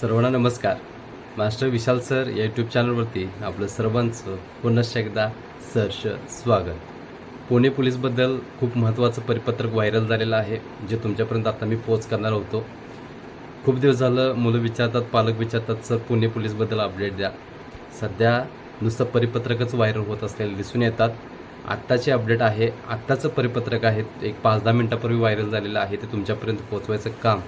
सर्वांना नमस्कार. Master Vishal sir या यूट्यूब चॅनलवरती आपलं सर्वांचं पुनश्च एकदा सहर्ष स्वागत. पुणे पोलीसबद्दल खूप महत्त्वाचं परिपत्रक व्हायरल झालेलं आहे जे तुमच्यापर्यंत आता मी पोच करणार होतो. खूप दिवस झालं मुलं विचारतात पालक विचारतात सर पुणे पोलीसबद्दल अपडेट द्या. सध्या नुसतं परिपत्रकच व्हायरल होत असलेले दिसून येतात. आत्ताचे अपडेट आहे आत्ताचं परिपत्रक आहे एक पाच दहा मिनटापूर्वी व्हायरल झालेलं आहे ते तुमच्यापर्यंत पोहोचवायचं काम.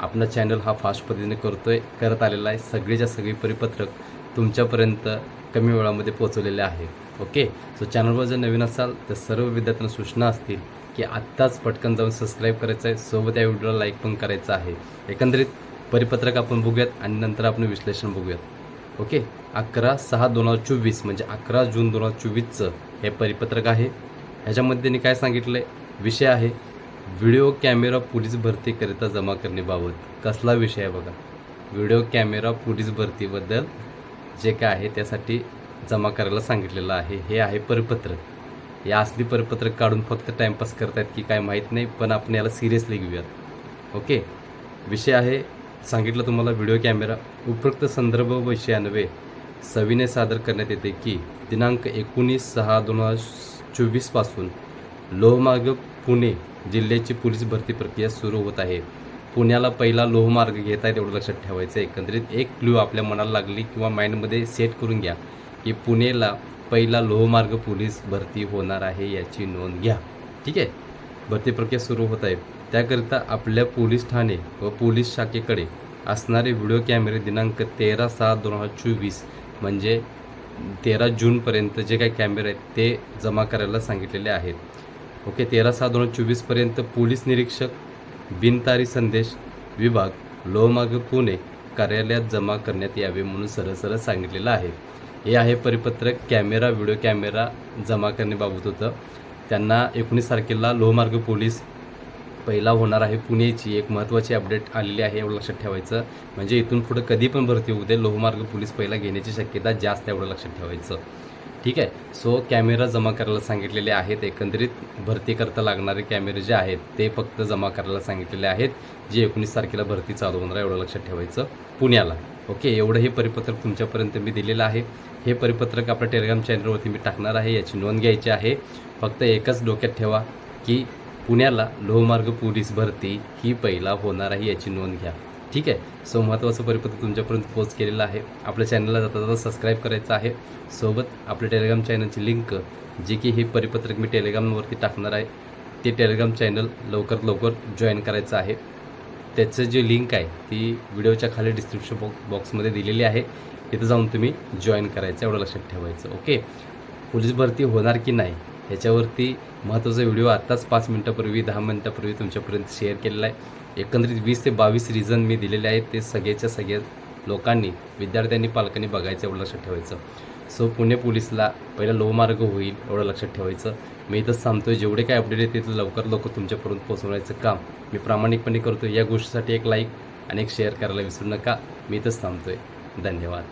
आपला चॅनल हा फास्ट पद्धतीने करतो आहे करत आलेला आहे. सगळीच्या सगळी परिपत्रक तुमच्यापर्यंत कमी वेळामध्ये पोहोचवलेले आहे. ओके सो चॅनलवर जर नवीन असाल तर सर्व विद्यार्थ्यांना सूचना असतील की आत्ताच पटकन जाऊन सबस्क्राईब करायचं आहे सोबत या व्हिडिओला लाईक पण करायचं आहे. एकंदरीत परिपत्रक आपण बघूयात आणि नंतर आपण विश्लेषण बघूयात. ओके अकरा सहा दोन हजार चोवीस म्हणजे अकरा जून दोन हजार चोवीसचं हे परिपत्रक आहे. ह्याच्यामध्ये त्यांनी काय सांगितलं आहे विषय आहे व्हिडिओ कॅमेरा पोलीस भरतीकरिता जमा करण्याबाबत कसला विषय आहे बघा. व्हिडिओ कॅमेरा पोलीस भरतीबद्दल जे काय आहे त्यासाठी जमा करायला सांगितलेलं आहे. हे आहे परिपत्रक या असली परिपत्रक काढून फक्त टाईमपास करतायत की काय माहीत नाही पण आपण याला सिरियसली घेऊयात. ओके? विषय आहे सांगितलं तुम्हाला व्हिडिओ कॅमेरा उपरोक्त संदर्भ विषयान्वये सविनय सादर करण्यात येते की दिनांक एकोणीस सहा दोन हजार चोवीसपासून लोहमार्ग पुणे जिल्ह्याची पोलीस भरती प्रक्रिया सुरू होत आहे. पुण्याला पहिला लोहमार्ग घेत आहे तेवढं लक्षात ठेवायचं. एकंदरीत एक क्ल्यू आपल्या मनाला लागली किंवा माइंडमध्ये सेट करून घ्या की पुणेला पहिला लोहमार्ग पोलीस भरती होणार आहे याची नोंद घ्या. ठीक आहे? भरती प्रक्रिया सुरू होत आहे. त्याकरिता आपल्या पोलीस ठाणे व पोलीस शाखेकडे असणारे व्हिडिओ कॅमेरे दिनांक तेरा सहा दोन हजार चोवीस म्हणजे तेरा जूनपर्यंत जे काही कॅमेरे आहेत ते जमा करायला सांगितलेले आहेत. ओके तेरा सहा दोन हजार चोवीसपर्यंत पोलीस निरीक्षक बिनतारी संदेश विभाग लोहमार्ग पुणे कार्यालयात जमा करण्यात यावे म्हणून सरळ सरळ सांगितलेलं आहे. हे आहे परिपत्रक कॅमेरा व्हिडिओ कॅमेरा जमा करण्याबाबत होतं. त्यांना एकोणीस तारखेला लोहमार्ग पोलीस पहिला होणार आहे पुणेची. एक महत्त्वाची अपडेट आलेली आहे एवढं लक्षात ठेवायचं. म्हणजे इथून पुढं कधी पण भरती होऊ दे लोहमार्ग पोलीस पहिला घेण्याची शक्यता जास्त एवढं लक्षात ठेवायचं. ठीक आहे. सो कॅमेरा जमा करायला सांगितलेले आहेत. एकंदरीत भरती करता लागणारे कॅमेरे जे आहेत ते फक्त जमा करायला सांगितलेले आहेत. जे एकोणीस तारखेला भरती चालू होणार आहे एवढं लक्षात ठेवायचं पुण्याला. ओके एवढं हे परिपत्रक तुमच्यापर्यंत मी दिलेलं आहे. हे परिपत्रक आपल्या टेलिग्राम चॅनलवरती मी टाकणार आहे. याची नोंद घ्यायची आहे. फक्त एकच डोक्यात ठेवा की पुण्याला लोहमार्ग पोलीस भरती ही पहिला होणार आहे याची नोंद घ्या. ठीक आहे. सो महत्त्वाचं परिपत्र तुमच्यापर्यंत पोच केलेलं आहे. आपल्या चॅनलला जाता जाता सबस्क्राईब करायचं आहे. सोबत आपल्या टेलिग्राम चॅनलची लिंक जे की हे परिपत्रक मी टेलिग्रामवरती टाकणार आहे ते टेलिग्राम चॅनल लवकरात लवकर जॉईन करायचं आहे. त्याचं जे लिंक आहे ती व्हिडिओच्या खाली डिस्क्रिप्शन बॉक्स बॉक्समध्ये दिलेली आहे. तिथं जाऊन तुम्ही जॉईन करायचं एवढं लक्षात ठेवायचं ओके पोलीस भरती होणार की नाही? ह्याच्यावरती महत्त्वाचा व्हिडिओ आत्ताच पाच मिनटापूर्वी दहा मिनटापूर्वी तुमच्यापर्यंत शेअर केलेला आहे. एकंदरीत वीस ते बावीस रिझन मी दिलेले आहेत ते सगळ्याच्या सगळ्या लोकांनी विद्यार्थ्यांनी पालकांनी बघायचं एवढं लक्षात ठेवायचं. सो पुणे पोलीसला पहिला लोहमार्ग होईल एवढं लक्षात ठेवायचं. मी इथंच सांगतो जेवढे काय अपडेट आहेत ते लवकर लवकर तुमच्यापर्यंत पोहोचवण्याचं काम मी प्रामाणिकपणे करतो या गोष्टीसाठी एक लाईक आणि एक शेअर करायला विसरू नका. मी इथंच थांबतो आहे धन्यवाद.